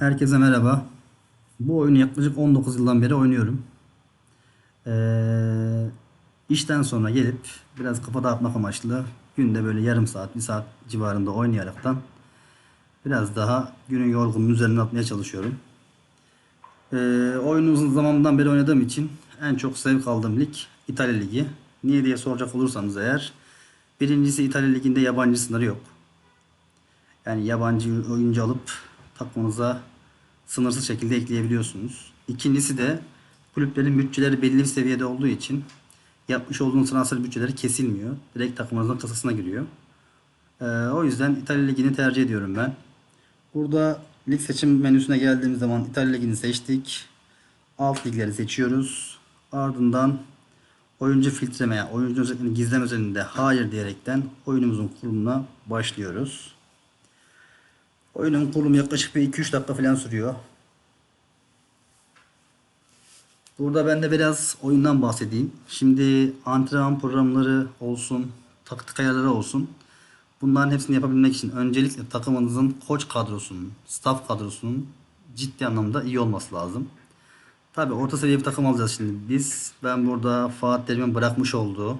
Herkese merhaba. Bu oyunu yaklaşık 19 yıldan beri oynuyorum. Ee, işten sonra gelip biraz kafa dağıtmak amaçlı günde böyle yarım saat, bir saat civarında oynayaraktan biraz daha günün yorgunluğunu üzerine atmaya çalışıyorum. Ee, oyunu uzun zamandan beri oynadığım için en çok zevk aldığım lig İtalya Ligi. Niye diye soracak olursanız eğer birincisi İtalya Ligi'nde yabancı sınırı yok. Yani yabancı oyuncu alıp takımınıza sınırsız şekilde ekleyebiliyorsunuz. İkincisi de kulüplerin bütçeleri belli bir seviyede olduğu için yapmış olduğunuz transfer bütçeleri kesilmiyor. Direkt takımınızın kasasına giriyor. Ee, o yüzden İtalya Ligi'ni tercih ediyorum ben. Burada lig seçim menüsüne geldiğimiz zaman İtalya Ligi'ni seçtik. Alt ligleri seçiyoruz. Ardından oyuncu filtremeye, oyuncu özelliklerini gizleme özelliğinde hayır diyerekten oyunumuzun kurulumuna başlıyoruz. Oyunun kurulumu yaklaşık bir 2-3 dakika falan sürüyor. Burada ben de biraz oyundan bahsedeyim. Şimdi antrenman programları olsun, taktik ayarları olsun. Bunların hepsini yapabilmek için öncelikle takımınızın koç kadrosunun, staff kadrosunun ciddi anlamda iyi olması lazım. Tabi orta seviye bir takım alacağız şimdi biz. Ben burada Fatih Terim'in bırakmış olduğu,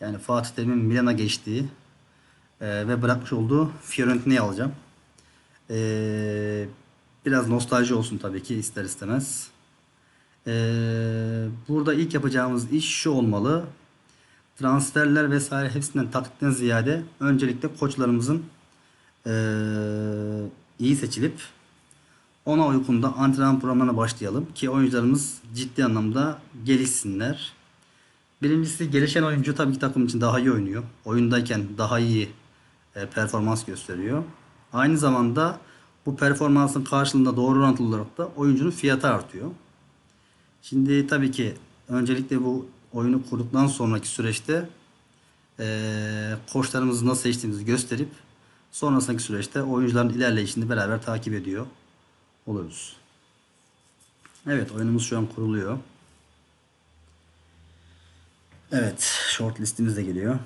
yani Fatih Terim'in Milan'a geçtiği e, ve bırakmış olduğu Fiorentina'yı alacağım. Ee, biraz nostalji olsun tabii ki ister istemez. Ee, burada ilk yapacağımız iş şu olmalı. Transferler vesaire hepsinden taktikten ziyade öncelikle koçlarımızın ee, iyi seçilip ona uykunda antrenman programına başlayalım ki oyuncularımız ciddi anlamda gelişsinler. Birincisi gelişen oyuncu tabii ki takım için daha iyi oynuyor. Oyundayken daha iyi e, performans gösteriyor. Aynı zamanda bu performansın karşılığında doğru orantılı olarak da oyuncunun fiyatı artıyor. Şimdi tabii ki öncelikle bu oyunu kurduktan sonraki süreçte eee koçlarımızı nasıl seçtiğimizi gösterip sonrasındaki süreçte oyuncuların ilerleyişini beraber takip ediyor oluruz. Evet oyunumuz şu an kuruluyor. Evet short listimiz de geliyor.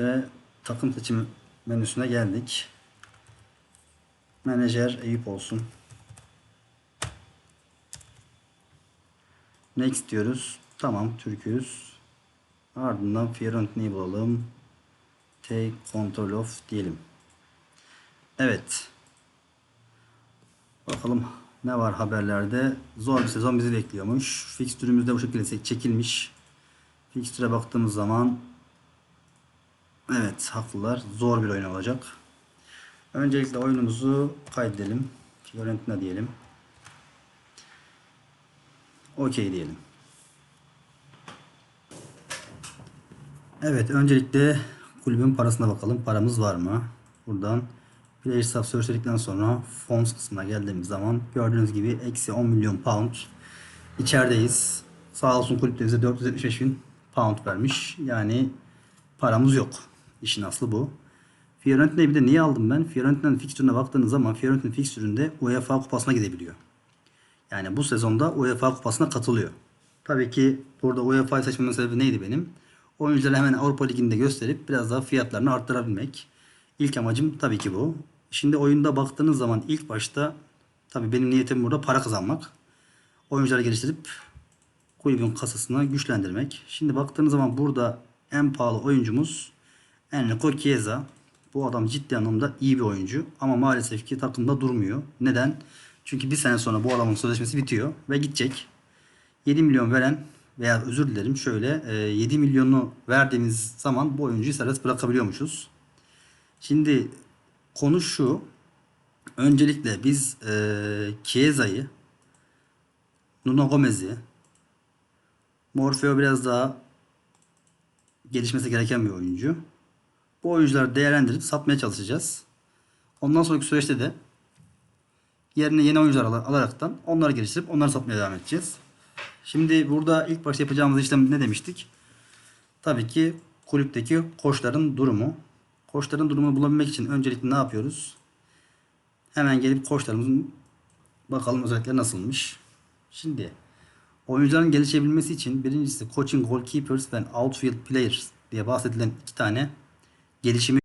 Ve takım seçimi menüsüne geldik. Menajer Eyüp olsun. Next diyoruz. Tamam Türk'üz. Ardından Fiorentina'yı bulalım. Take control of diyelim. Evet. Bakalım ne var haberlerde. Zor bir sezon bizi bekliyormuş. Fikstürümüz de bu şekilde çekilmiş. Fikstüre baktığımız zaman Evet haklılar. Zor bir oyun olacak. Öncelikle oyunumuzu kaydedelim. Fiorentina diyelim. Okey diyelim. Evet öncelikle kulübün parasına bakalım. Paramız var mı? Buradan Player Staff Search dedikten sonra Fonts kısmına geldiğimiz zaman gördüğünüz gibi eksi 10 milyon pound içerideyiz. Sağ olsun kulüp de bize 475 bin pound vermiş. Yani paramız yok. İşin aslı bu. Fiorentina'yı bir de niye aldım ben? Fiorentina'nın fikstürüne baktığınız zaman Fiorentina fikstüründe UEFA kupasına gidebiliyor. Yani bu sezonda UEFA kupasına katılıyor. Tabii ki burada UEFA'yı seçmemin sebebi neydi benim? Oyuncuları hemen Avrupa Ligi'nde gösterip biraz daha fiyatlarını arttırabilmek. İlk amacım tabii ki bu. Şimdi oyunda baktığınız zaman ilk başta tabii benim niyetim burada para kazanmak. Oyuncuları geliştirip kulübün kasasını güçlendirmek. Şimdi baktığınız zaman burada en pahalı oyuncumuz Enrico Chiesa. Bu adam ciddi anlamda iyi bir oyuncu ama maalesef ki takımda durmuyor. Neden? Çünkü bir sene sonra bu adamın sözleşmesi bitiyor ve gidecek. 7 milyon veren veya özür dilerim şöyle 7 milyonu verdiğimiz zaman bu oyuncuyu serbest bırakabiliyormuşuz. Şimdi konu şu. Öncelikle biz e, Chiesa'yı Nuno Gomez'i Morfeo biraz daha gelişmesi gereken bir oyuncu. Bu oyuncuları değerlendirip satmaya çalışacağız. Ondan sonraki süreçte de yerine yeni oyuncular al- alaraktan onları geliştirip onları satmaya devam edeceğiz. Şimdi burada ilk başta yapacağımız işlem ne demiştik? Tabii ki kulüpteki koçların durumu. Koçların durumunu bulabilmek için öncelikle ne yapıyoruz? Hemen gelip koçlarımızın bakalım özellikleri nasılmış. Şimdi oyuncuların gelişebilmesi için birincisi coaching goalkeepers ve outfield players diye bahsedilen iki tane gelişimi